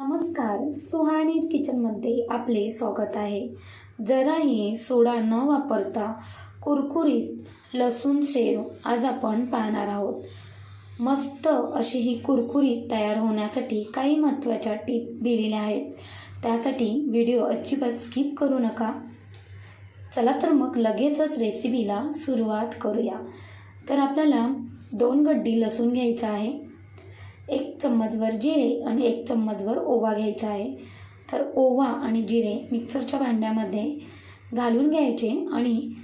नमस्कार सुहाणी किचनमध्ये आपले स्वागत आहे. जराही सोडा न वापरता कुरकुरीत लसूण शेव आज आपण पाहणार आहोत. मस्त अशी ही कुरकुरीत तयार होण्यासाठी काही महत्त्वाच्या टीप दिलेल्या आहेत. त्यासाठी व्हिडिओ अजिबात स्किप करू नका. चला तर मग लगेचच रेसिपीला सुरुवात करूया. तर आपल्याला दोन गड्डी लसूण घ्यायचा आहे. एक चम्मचभर जिरे आणि एक चम्मचभर ओवा घ्यायचा आहे. तर ओवा आणि जिरे मिक्सरच्या भांड्यामध्ये घालून घ्यायचे आणि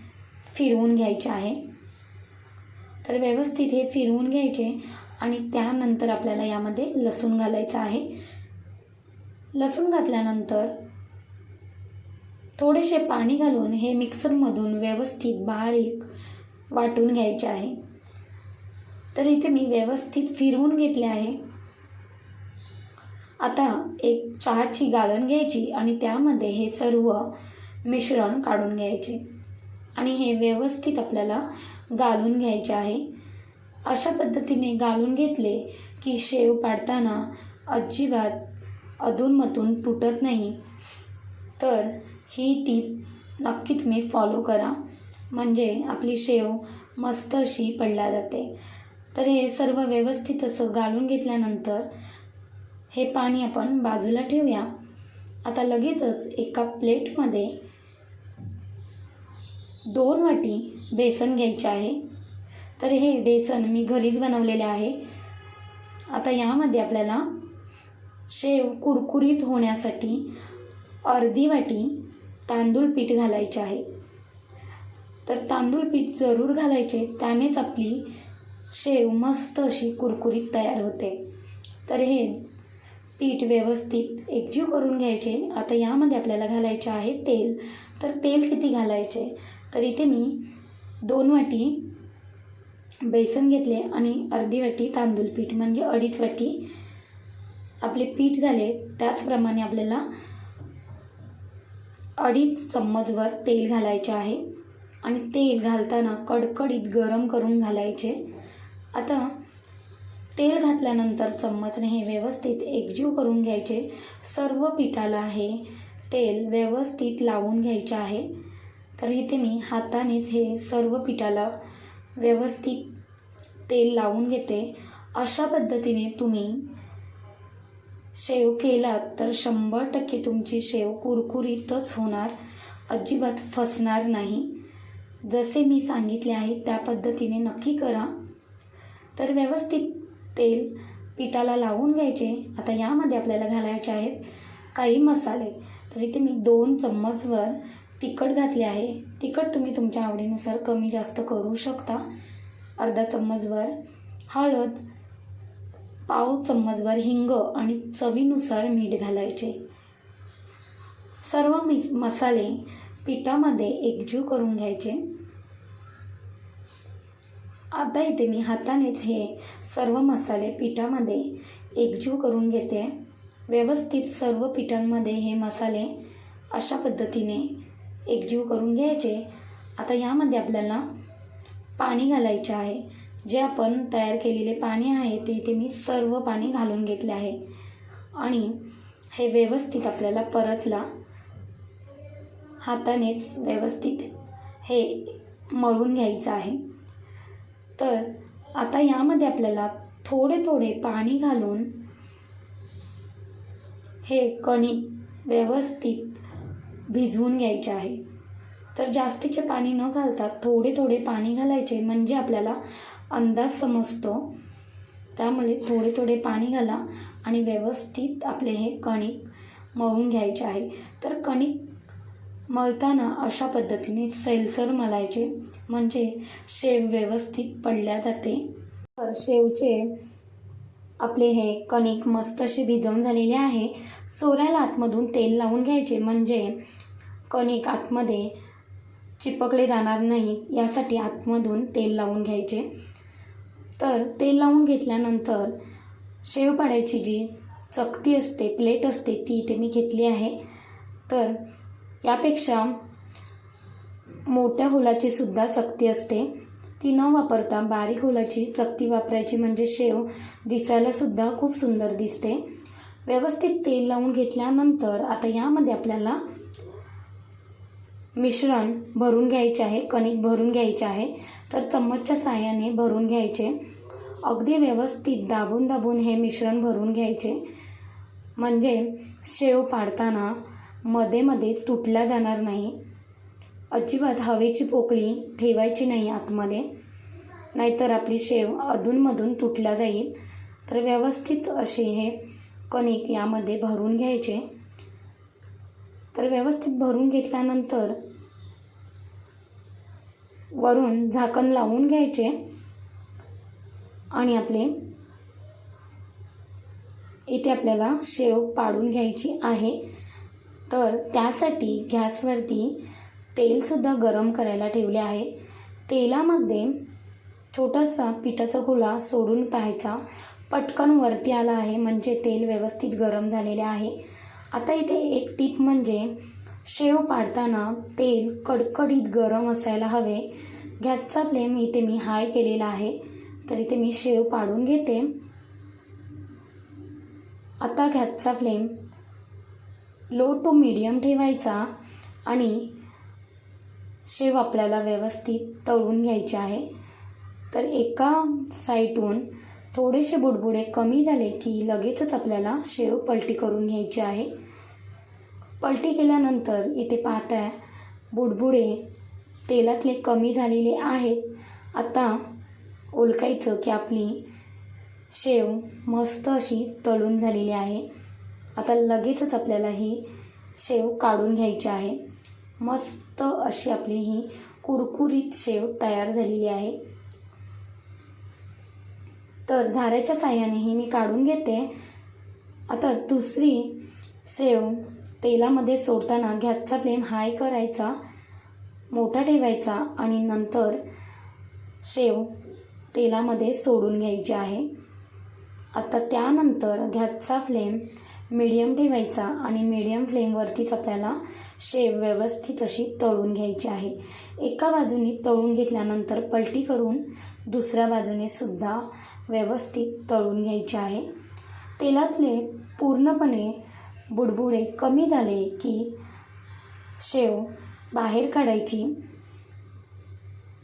फिरवून घ्यायचे आहे. तर व्यवस्थित हे फिरवून घ्यायचे आणि त्यानंतर आपल्याला यामध्ये लसूण घालायचं आहे. लसूण घातल्यानंतर थोडेसे पाणी घालून हे मिक्सरमधून व्यवस्थित बारीक वाटून घ्यायचे आहे. तर इथे मी व्यवस्थित फिरवून घेतले आहे. आता एक चहाची गालन घ्यायची आणि त्यामध्ये हे सर्व मिश्रण काढून घ्यायचे. आणि हे व्यवस्थित आपल्याला गाळून घ्यायचे आहे. अशा पद्धतीने गाळून घेतले की शेव पाडताना अजिबात अधूनमधून तुटत नाही. तर ही टीप नक्की तुम्ही फॉलो करा. म्हणजे आपली शेव मस्त अशी पडला जाते. तर हे सर्व व्यवस्थित असं घालून घेतल्यानंतर हे पाणी आपण बाजूला ठेवूया. आता लगेचच एका प्लेटमध्ये दोन वाटी बेसन घ्यायचे आहे. तर हे बेसन मी घरीच बनवलेले आहे. आता यामध्ये आपल्याला शेव कुरकुरीत होण्यासाठी अर्धी वाटी तांदूळ पीठ घालायचे आहे. तर तांदूळ पीठ जरूर घालायचे. त्यानेच आपली शेव मस्त अशी कुरकुरीत तयार होते. तर हे पीठ व्यवस्थित एकजीव करून घ्यायचे. आता यामध्ये आपल्याला घालायचे आहे तेल. तर तेल किती घालायचे? तर इथे मी दोन वाटी बेसन घेतले आणि अर्धी वाटी तांदूळ पीठ. म्हणजे अडीच वाटी आपले पीठ झाले. त्याचप्रमाणे आपल्याला अडीच चम्मचभर तेल घालायचे आहे. आणि तेल घालताना कडकडीत गरम करून घालायचे. आता तेल घातल्यानंतर चम्मचने हे व्यवस्थित एकजीव करून घ्यायचे. सर्व पिठाला हे तेल व्यवस्थित लावून घ्यायचे आहे. तर इथे मी हातानेच हे सर्व पिठाला व्यवस्थित तेल लावून घेते. अशा पद्धतीने तुम्ही शेव केलात तर शंभर टक्के तुमची शेव कुरकुरीतच होणार. अजिबात फसणार नाही. जसे मी सांगितले आहे त्या पद्धतीने नक्की करा. तर व्यवस्थित तेल पिठाला लावून घ्यायचे. आता यामध्ये आपल्याला घालायचे आहेत काही मसाले. तर इथे मी दोन चम्मचवर तिखट घातले आहे. तिखट तुम्ही तुमच्या आवडीनुसार कमी जास्त करू शकता. अर्धा चम्मचवर हळद पाव चम्मचवर हिंग आणि चवीनुसार मीठ घालायचे. सर्व मि मसाले पिठामध्ये एकजीव करून घ्यायचे. आता इथे मी हातानेच हे सर्व मसाले पिठामध्ये एकजीव करून घेते. व्यवस्थित सर्व पिठांमध्ये हे मसाले अशा पद्धतीने एकजीव करून घ्यायचे. आता यामध्ये आपल्याला पाणी घालायचे आहे. जे आपण तयार केलेले पाणी आहे ते इथे मी सर्व पाणी घालून घेतले आहे. आणि हे व्यवस्थित आपल्याला परतला. हातानेच व्यवस्थित हे मळून घ्यायचं आहे. तर आता यामध्ये आपल्याला थोडे थोडे पाणी घालून हे कणिक व्यवस्थित भिजवून घ्यायचे आहे. तर जास्तीचे पाणी न घालता थोडे थोडे पाणी घालायचे म्हणजे आपल्याला अंदाज समजतो. त्यामुळे थोडे थोडे पाणी घाला आणि व्यवस्थित आपले हे कणिक मळून घ्यायचे आहे. तर कणिक मळताना अशा पद्धतीने सैलसर मलायचे म्हणजे शेव व्यवस्थित पडल्या जाते. तर शेवचे आपले हे कणिक मस्त असे भिजवून झालेले आहे. सोऱ्याला आतमधून तेल लावून घ्यायचे म्हणजे कणिक आतमध्ये चिपकले जाणार नाही यासाठी आतमधून तेल लावून घ्यायचे. तर तेल लावून घेतल्यानंतर शेव पाडायची जी चकती असते प्लेट असते ती इथे मी घेतली आहे. तर यापेक्षा मोठ्या होलाची सुद्धा चकती असते. ती न वापरता बारीक होलाची चकती वापरायची म्हणजे शेव दिसायला सुद्धा खूप सुंदर दिसते. व्यवस्थित तेल लावून घेतल्यानंतर आता यामध्ये आपल्याला मिश्रण भरून घ्यायचे आहे कणिक भरून घ्यायचे आहे. तर चम्मचच्या साहाय्याने भरून घ्यायचे. अगदी व्यवस्थित दाबून दाबून हे मिश्रण भरून घ्यायचे. म्हणजे शेव पाडताना मध्ये मध्ये तुटला जाणार नाही. अजिबात हवेची पोकळी ठेवायची नाही आतमध्ये. नाहीतर आपली शेव अधूनमधून तुटला जाईल. तर व्यवस्थित असे हे कणिक यामध्ये भरून घ्यायचे. तर व्यवस्थित भरून घेतल्यानंतर वरून झाकण लावून घ्यायचे. आणि आपले इथे आपल्याला शेव पाडून घ्यायची आहे. तर त्यासाठी गॅसवरती तेलसुद्धा गरम करायला ठेवले आहे. तेलामध्ये छोटासा पिठाचा गोळा सोडून पाहायचा. पटकन वरती आला आहे म्हणजे तेल व्यवस्थित गरम झालेले आहे. आता इथे एक टीप म्हणजे शेव पाडताना तेल कडकडीत गरम असायला हवे. गॅसचा फ्लेम इथे मी हाय केलेला आहे तर इथे मी शेव पाडून घेते. आता गॅसचा फ्लेम लो टू मीडियम ठेवायचा आणि शेव आपल्याला व्यवस्थित तळून घ्यायचे आहे. तर एका साईटहून थोडेसे बुडबुडे कमी झाले की लगेचच आपल्याला शेव पलटी करून घ्यायची आहे. पलटी केल्यानंतर इथे पाहताय बुडबुडे तेलातले कमी झालेले आहेत. आता ओलकायचं की आपली शेव मस्त अशी तळून झालेली आहे. आता लगेचच आपल्याला ही शेव काढून घ्यायची आहे. मस्त अशी आपली ही कुरकुरीत शेव तयार झालेली आहे. तर झाऱ्याच्या साह्यानेही मी काढून घेते. आता दुसरी शेव तेलामध्ये सोडताना गॅसचा फ्लेम हाय करायचा मोठा ठेवायचा आणि नंतर शेव तेलामध्ये सोडून घ्यायची आहे. आता त्यानंतर गॅसचा फ्लेम मीडियम ठेवायचा आणि मीडियम फ्लेमवरतीच आपल्याला शेव व्यवस्थित अशी तळून घ्यायची आहे. एका बाजूने तळून घेतल्यानंतर पलटी करून दुसऱ्या बाजूने सुद्धा व्यवस्थित तळून घ्यायची आहे. तेलातले पूर्णपणे बुडबुडे कमी झाले की शेव बाहेर काढायची.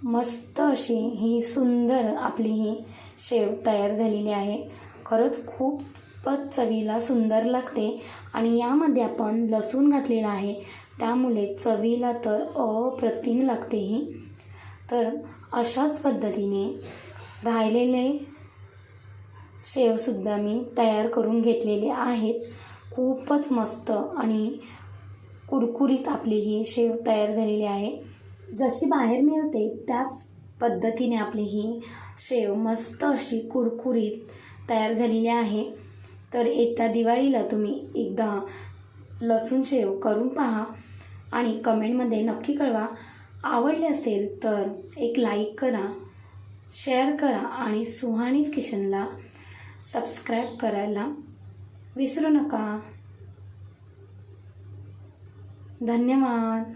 मस्त अशी ही सुंदर आपली ही शेव तयार झालेली आहे. खरंच खूप खूपच चवीला सुंदर लागते आणि यामध्ये आपण लसूण घातलेला आहे. त्यामुळे चवीला तर अप्रतिम लागते ही. तर अशाच पद्धतीने राहिलेले शेवसुद्धा मी तयार करून घेतलेले आहेत. खूपच मस्त आणि कुरकुरीत आपली ही शेव तयार झालेली आहे. जशी बाहेर मिळते त्याच पद्धतीने आपली ही शेव मस्त अशी कुरकुरीत तयार झालेली आहे. तर येत्या दिवाळीला तुम्ही एकदा लसूण शेव करून पहा आणि कमेंटमध्ये नक्की कळवा. आवडले असेल तर एक लाईक करा शेअर करा आणि सुहानी किचनला सबस्क्राईब करायला विसरू नका. धन्यवाद.